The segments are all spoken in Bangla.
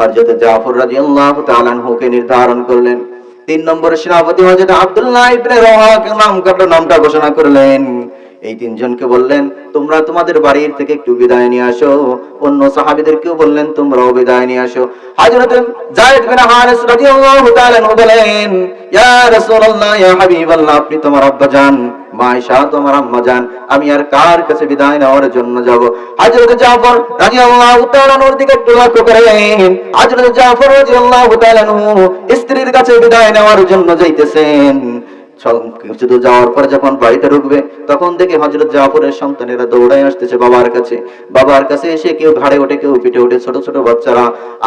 হযরত জাফর রাদিয়াল্লাহু তাআলা আনহুকে নির্ধারণ করলেন। তিন নম্বর সেনাপতি হযরত আব্দুল্লাহ ইবনে রওয়াকে নাম কাটলো নামটা ঘোষণা করলেন। এই তিনজনকে বললেন, তোমরা তোমাদের বাড়ির থেকে একটু বিদায় নিয়ে আসো। অন্য সাহাবীদেরকেও বললেন, তোমরাও বিদায় নিয়ে আসো। বিন হারিস রাদিয়াল্লাহু তাআলা বলেন, ইয়া রাসূলুল্লাহ, ইয়া হাবিবাল্লাহ, আপনি তোমার আব্বা যান তোমার আম্মা আমি আর কার কাছে বিদায় নেওয়ার জন্য যাব? হযরত জাফর রাদিয়াল্লাহু তাআলা নূর দিকে একটু লক্ষ্য করেন জাফর রাদিয়াল্লাহু তাআলা স্ত্রীর কাছে বিদায় নেওয়ার জন্য যাইতেছেন। যাওয়ার যখন বাড়িতে ঢুকবে, তখন দেখে হজরত সন্তানেরা আসতেছে বাবার কাছে। বাবার কাছে এসে কেউ ঘাড়ে ওঠে, কেউ পিঠে ওঠে ছোট ছোট বাচ্চারা।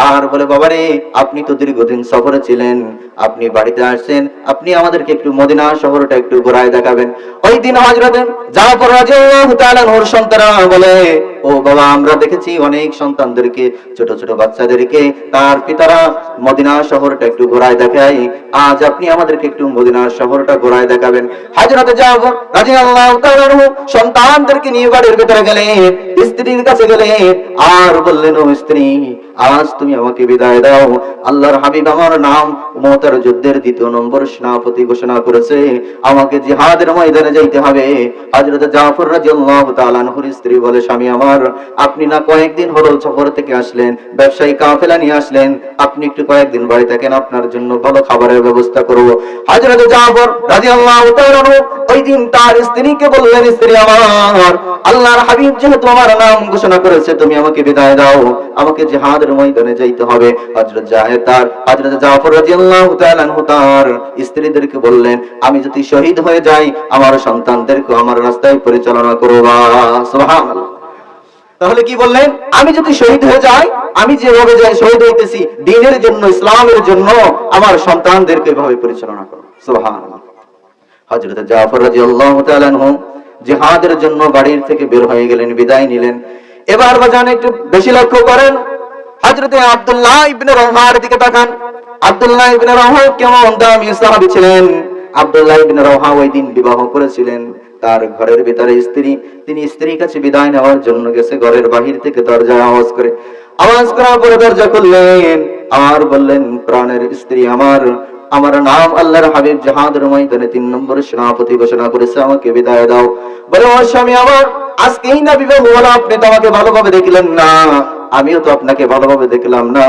আর বলে, বাবারে, আপনি তো দীর্ঘদিন সফরে ছিলেন, আপনি বাড়িতে আসছেন, আপনি আমাদেরকে একটু মদিনা শহরটা একটু ঘোরায় দেখাবেন। ওই দিন হজরত জাফর তাআলা ওর সন্তানরা বলে ও বাবা, আমরা দেখেছি অনেক সন্তানদেরকে, ছোট ছোট বাচ্চাদেরকে। তার পিতারা মদিনা শহরটা একটু ঘোরায় দেখায়। আজ আপনি আমাদেরকে একটু মদিনা শহরটা ঘোরায় দেখাবেন। হাজরত রাদিয়াল্লাহু তাআলা আনহু সন্তানদেরকে নিয়ে বাড়ির ভিতরে গেলে স্ত্রীর কাছে গেলে আর বললেন, ও স্ত্রী আজ তুমি আমাকে বিদায় দাও। আল্লাহর হাবিব আমার নাম। মোতার যুদ্ধের দ্বিতীয় নম্বর সেনাপতি ঘোষণা করেছে। আমাকে জিহাদের ময়দানে যাইতে হবে। হযরত জাফর রাদিয়াল্লাহু তাআলা আনহুর স্ত্রী বলে, স্বামী আমার, আপনি না কয়েকদিন হলো সফর থেকে আসলেন, ব্যবসায়ী কাফেলা নিয়ে আসলেন। আপনি একটু কয়েকদিন বাড়ি থাকেন, আপনার জন্য ভালো খাবারের ব্যবস্থা করব। হযরত জাফর রাদিয়াল্লাহু তাআলা ওই দিন তার স্ত্রীকে বললেন স্ত্রী আমার, আল্লাহর হাবিব যেহেতু আমার নাম ঘোষণা করেছে, তুমি আমাকে বিদায় দাও, আমাকে ময়দানে যাইতে হবে। জাহেদ তার জাফর তাআলা তার স্ত্রীদেরকে বললেন, আমি যদি শহীদ হয়ে যাই, আমার সন্তানদেরকে আমার রাস্তায় পরিচালনা করবা। সুবহানাল্লাহ। তাহলে কি বললেন? আমি যদি শহীদ হয়ে যাই, আমি যেভাবে যাই, শহীদ হইতেছি, দিনের জন্য, ইসলামের জন্য, আমার সন্তানদেরকে এভাবে পরিচালনা করো। সুবহানাল্লাহ। হযরত জাফর জিহাদের জন্য বাড়ির থেকে বের হয়ে গেলেন, বিদায় নিলেন। এবার বাজান একটু বেশি লক্ষ্য করেন। হযরতে আব্দুল্লাহ ইবনে রওহার দিকে তাকান। আব্দুল্লাহ ইবনে কেমন দামি সাহাবী ছিলেন? আব্দুল্লাহ ইবনে ওই দিন বিবাহ করেছিলেন। তার ঘরের ভিতরে স্ত্রী, তিনি স্ত্রীর কাছে বিদায় নেওয়ার জন্য গেছে, ঘরের বাহির থেকে দরজায় আওয়াজ করে। আওয়াজ করার পরে দরজা আর বললেন, প্রাণের স্ত্রী আমার আমার নাম আল্লাহর হাবিব জাহাদের ময়দানে তিন নম্বর সেনাপতি ঘোষণা করেছে, আমাকে বিদায় দাও। বলে আমার স্বামী আমার, আজকেই না বিবাহ হলো, আপনি তো আমাকে ভালোভাবে দেখলেন না। আমিও তো আপনাকে ভালোভাবে দেখলাম না।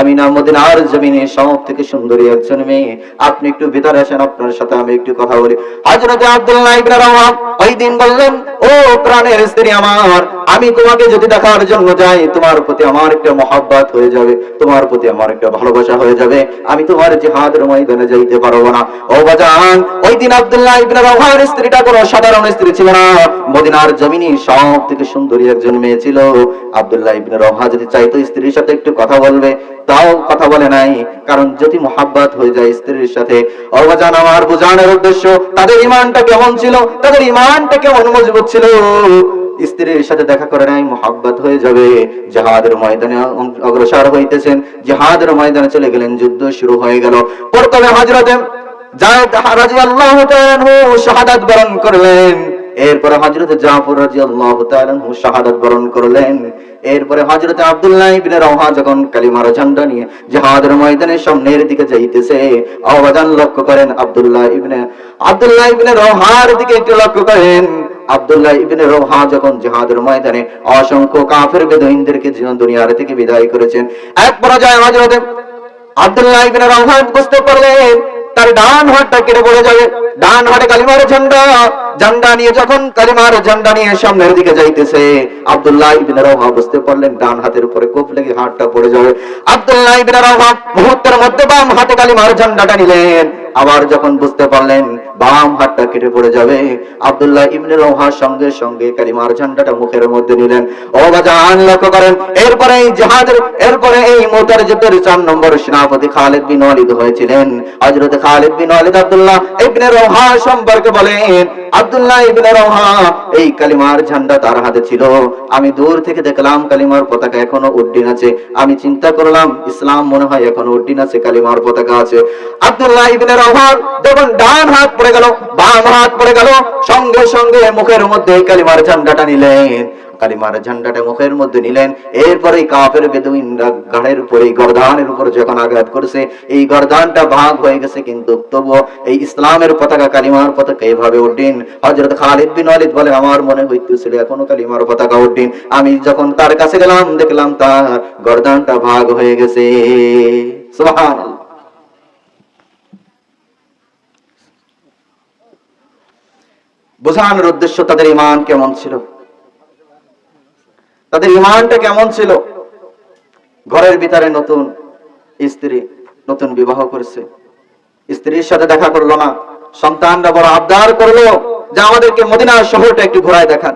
আমি না মদিনার জমিনে সব থেকে সুন্দরী একজন মেয়ে। আপনি একটু ভিতরে আসেন, আপনার সাথে আমি একটু কথা বলি। হযরতে আব্দুল্লাহ রওয়াহ ওই দিন বললেন, ও প্রাণের স্ত্রী আমার, আমি তোমাকে যদি দেখার জন্য যাই, তোমার প্রতি আমার একটা মহাব্বত হয়ে যাবে, তোমার প্রতি আমার একটা ভালোবাসা হয়ে যাবে। আমি তোমার জিহাদের ময়দানে যাইতে পারব না। ও বাজান, ওই দিন আব্দুল্লাহ ইবনে রওয়াহর স্ত্রীটা কোনো সাধারণ স্ত্রী ছিল না। মদিনার জমিনে সব থেকে সুন্দরী একজন মেয়ে ছিল আব্দুল্লাহ ইবনে রওয়াহ যদি চাইতো স্ত্রীর সাথে একটু কথা বলবে, তাও কথা বলে নাই। কারণ যদি মোহাব্বত হয়ে যায় স্ত্রীর সাথে। অবাজান আমার বোঝানোর উদ্দেশ্য, তাদের ইমানটা কেমন ছিল? তাদের ইমানটা কেমন মজবুত ছিল? স্ত্রীর সাথে দেখা করে নাই, মোহাব্বত হয়ে যাবে। জাহাদের ময়দানে অগ্রসর হইতেছেন। জাহাদের ময়দানে চলে গেলেন, যুদ্ধ শুরু হয়ে গেল। প্রথমে হজরতে জায়েদ তাআলা আনহু শাহাদাত বরণ করলেন। এরপরে হযরত জাফর তাআলা আনহু শাহাদাত বরণ করলেন। এরপরে হযরত আব্দুল্লাহ ইবনে রওহা যখন কালিমার ঝান্ডা নিয়ে জিহাদের ময়দানে সামনের দিকে যাইতেছে আওয়াজান লক্ষ্য করেন আব্দুল্লাহ ইবনে আব্দুল্লাহ ইবনে রওহার দিকে একটু লক্ষ্য করেন। আব্দুল্লাহ ইবনে রওহা যখন জিহাদের ময়দানে অসংখ্য কাফের দুনিয়ার থেকে বিদায় করেছেন, এক পর্যায়ে হযরত আব্দুল্লাহ ইবনে রওহা বুঝতে পারলেন তার ডান হাতটা কেটে পড়ে যাবে ডান হাতে কালিমার ঝান্ডা। ঝান্ডা নিয়ে যখন কালিমার ঝান্ডা নিয়ে সামনের দিকে যাইতেছে, আব্দুল্লাহ ইবনে রওহা বুঝতে পারলেন ডান হাতের উপরে কোপ লেগে হাতটা পড়ে যাবে আব্দুল্লাহ ইবনে রওহা মুহূর্তের মধ্যে বাম হাতে কালিমার ঝান্ডাটা নিলেন। আবার যখন বুঝতে পারলেন বাম হাতটা কেটে পড়ে যাবে, আব্দুল্লাহ ইবনে রওহার সঙ্গে সঙ্গে কালিমার ঝান্ডাটা মুখের মধ্যে নিলেন। ও বাজান লক্ষ্য করেন, এরপরে এই জাহাজের, এরপরে এই মোতার যুদ্ধের চার নম্বর সেনাপতি খালেদ বিন ওয়ালিদ হয়েছিলেন। হযরত খালেদ বিন ওয়ালিদ আব্দুল্লাহ ইবনে রওহা সম্পর্কে বলেন, আব্দুল্লাহ ইবনে রওহা, এই কালিমার ঝান্ডা তার হাতে ছিল। আমি দূর থেকে দেখলাম কালিমার পতাকা এখনও উড্ডিন আছে। আমি চিন্তা করলাম, ইসলাম মনে হয় এখনও উড্ডিন আছে, কালিমার পতাকা আছে। আব্দুল্লাহ ইবনে যখন ডান হাত পড়ে গেল, বাম হাত পড়ে গেল, সঙ্গে সঙ্গে মুখের মধ্যে কালিমার ঝান্ডাটা নিলেন। কালিমার ঝান্ডাটা মুখের মধ্যে নিলেন। এরপরে বেদুইনরা গাড়ের উপরে গরদানের উপর যখন আঘাত এই গরদানটা ভাগ হয়ে গেছে কিন্তু তবুও এই ইসলামের পতাকা কালিমার পতাকা এভাবে উঠেন হজরত খালিদ বিন ওয়ালিদ বলে, আমার মনে হইতেছিল এখনও কালিমার পতাকা উঠেন আমি যখন তার কাছে গেলাম, দেখলাম তার গরদানটা ভাগ হয়ে গেছে। সুবহানাল্লাহ। বোঝানোর উদ্দেশ্য তাদের ইমান কেমন ছিল? তাদের ইমানটা কেমন ছিল? ঘরের ভিতরে নতুন স্ত্রী নতুন বিবাহ করেছে। স্ত্রীর সাথে দেখা করল না। সন্তানরা বড় আবদার করল যে আমাদেরকে মদিনা শহরটা একটু ঘোরায় দেখান।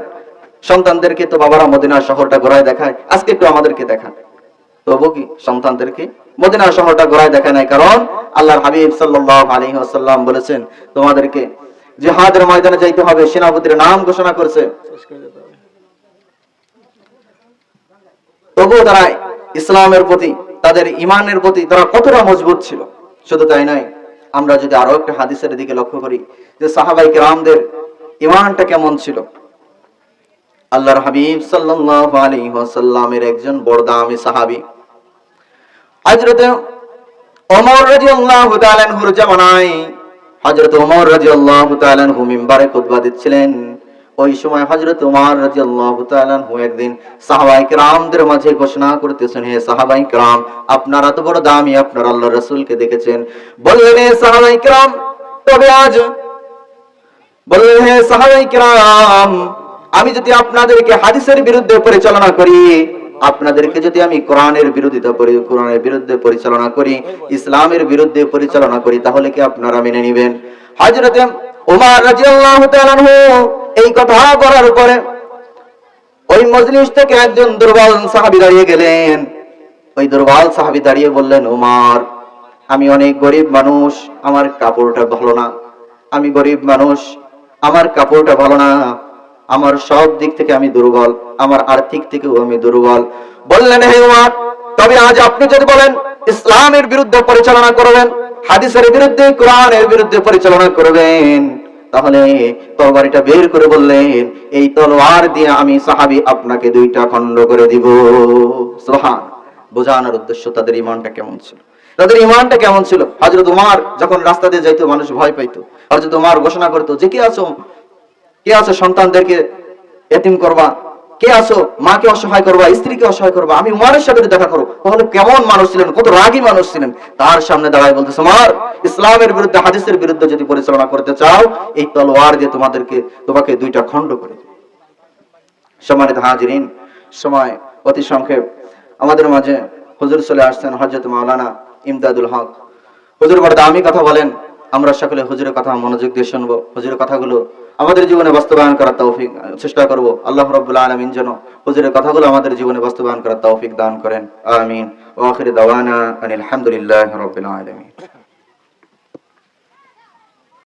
সন্তানদেরকে তো বাবারা মদিনা শহরটা ঘোরায় দেখায়। আজকে একটু আমাদেরকে দেখান। তবু কি সন্তানদেরকে মদিনা শহরটা ঘোরায় দেখায় নাই? কারণ আল্লাহর হাবিব সাল্লাল্লাহু আলাইহি ওয়াসাল্লাম বলেছেন, তোমাদেরকে জিহাদের ময়দানে যাইতে হবে, সেনাপতির নাম ঘোষণা করছে। তবুও তারা ইসলামের প্রতি, তাদের ইমানের প্রতি তারা কতটা মজবুত ছিল, শুধু তাই নয়, আমরা যদি আরও একটা হাদিসের দিকে লক্ষ্য করি, যে সাহাবাই কেরামদের ইমানটা কেমন ছিল। আল্লাহর হাবিব সাল্লাল্লাহু আলাইহি ওয়াসাল্লামের একজন বড় দামি সাহাবী। হযরত ওমর রাদিয়াল্লাহু তাআলা জামানায় হযরত ওমর রাদিয়াল্লাহু তাআলা আনহু মিম্বারে খুতবা দিচ্ছিলেন। ওই সময় হযরত ওমর রাদিয়াল্লাহু তাআলা আনহু একদিন সাহাবায়ে কেরামদের মাঝে ঘোষণা করতেছেন, হে সাহাবায়ে কেরাম, আপনারা তো বড় দামি, আপনারা আল্লাহর রাসূলকে দেখেছেন। বললেন, হে সাহাবায়ে কেরাম, তবে আজ বললেন, হে সাহাবাই কিরাম, আমি যদি আপনাদেরকে হাদিসের বিরুদ্ধে পরিচালনা করি আপনাদেরকে যদি আমি কোরআনের বিরোধিতা করি, কোরআনের বিরুদ্ধে পরিচালনা করি, ইসলামের বিরুদ্ধে পরিচালনা করি, তাহলে কি আপনারা মেনে নেবেন? হযরতে ওমর রাদিয়াল্লাহু তাআলা এই কথা বলার পরে ওই মজলিস থেকে একজন দুর্বল সাহাবী দাঁড়িয়ে গেলেন। ওই দুর্বল সাহাবী দাঁড়িয়ে বললেন ওমর আমি অনেক গরিব মানুষ, আমার কাপড়টা ভালো না। আমি গরিব মানুষ, আমার কাপড়টা ভালো না। আমার সব দিক থেকে আমি দুর্বল, আমার আর্থিক থেকেও আমি দুর্বল। বললেন, হে উমর, তবে আজ আপনি যদি বলেন, ইসলামের বিরুদ্ধে পরিচালনা করবেন, হাদিসের বিরুদ্ধে, কোরআনের বিরুদ্ধে পরিচালনা করবেন, তাহলে তরবারিটা বের করে বললেন, এই তলোয়ার দিয়ে আমি সাহাবি আপনাকে দুইটা খণ্ড করে দিব। সুবহান। বোঝানোর উদ্দেশ্য তাদের ইমানটা কেমন ছিল? তাদের ইমানটা কেমন ছিল? হযরত উমার যখন রাস্তা দিয়ে যাইতো, মানুষ ভয় পাইতো। হযরত উমার ঘোষণা করতো, যে কে আছো? কে আছো সন্তানদেরকে এতিম করবা? কে আছো মাকে অসহায় করবা, স্ত্রীকে অসহায় করবা? আমি উমারের সাথে দেখা করো, তাহলে কেমন মানুষ ছিলেন, কত রাগী মানুষ ছিলেন? তার সামনে দাঁড়ায় বলতেছে, উমার, ইসলামের বিরুদ্ধে, হাদিসের বিরুদ্ধে যদি পরিচালনা করতে চাও, এই তলোয়ার দিয়ে তোমাদেরকে, তোমাকে দুইটা খণ্ড করে। সম্মানিত হাজিরিন, সময় অতি সংক্ষেপ। আমাদের মাঝে হুজুর চলে আসছেন হজরত মাওলানা ইমদাদুল হক। হুজুর বড় দামি কথা বলেন। আমরা সকলে হুজুরের কথা মনোযোগ দিয়ে শুনব, হুজুরের কথাগুলো আমাদের জীবনে বাস্তবায়ন করার তৌফিক চেষ্টা করব। আল্লাহ রবুল্লা আলমিন যেন হুজুরের কথাগুলো আমাদের জীবনে বাস্তবায়ন করার তৌফিক দান করেন। আমিন। আনিল হামদুলিল্লাহি রাব্বিল আলামিন।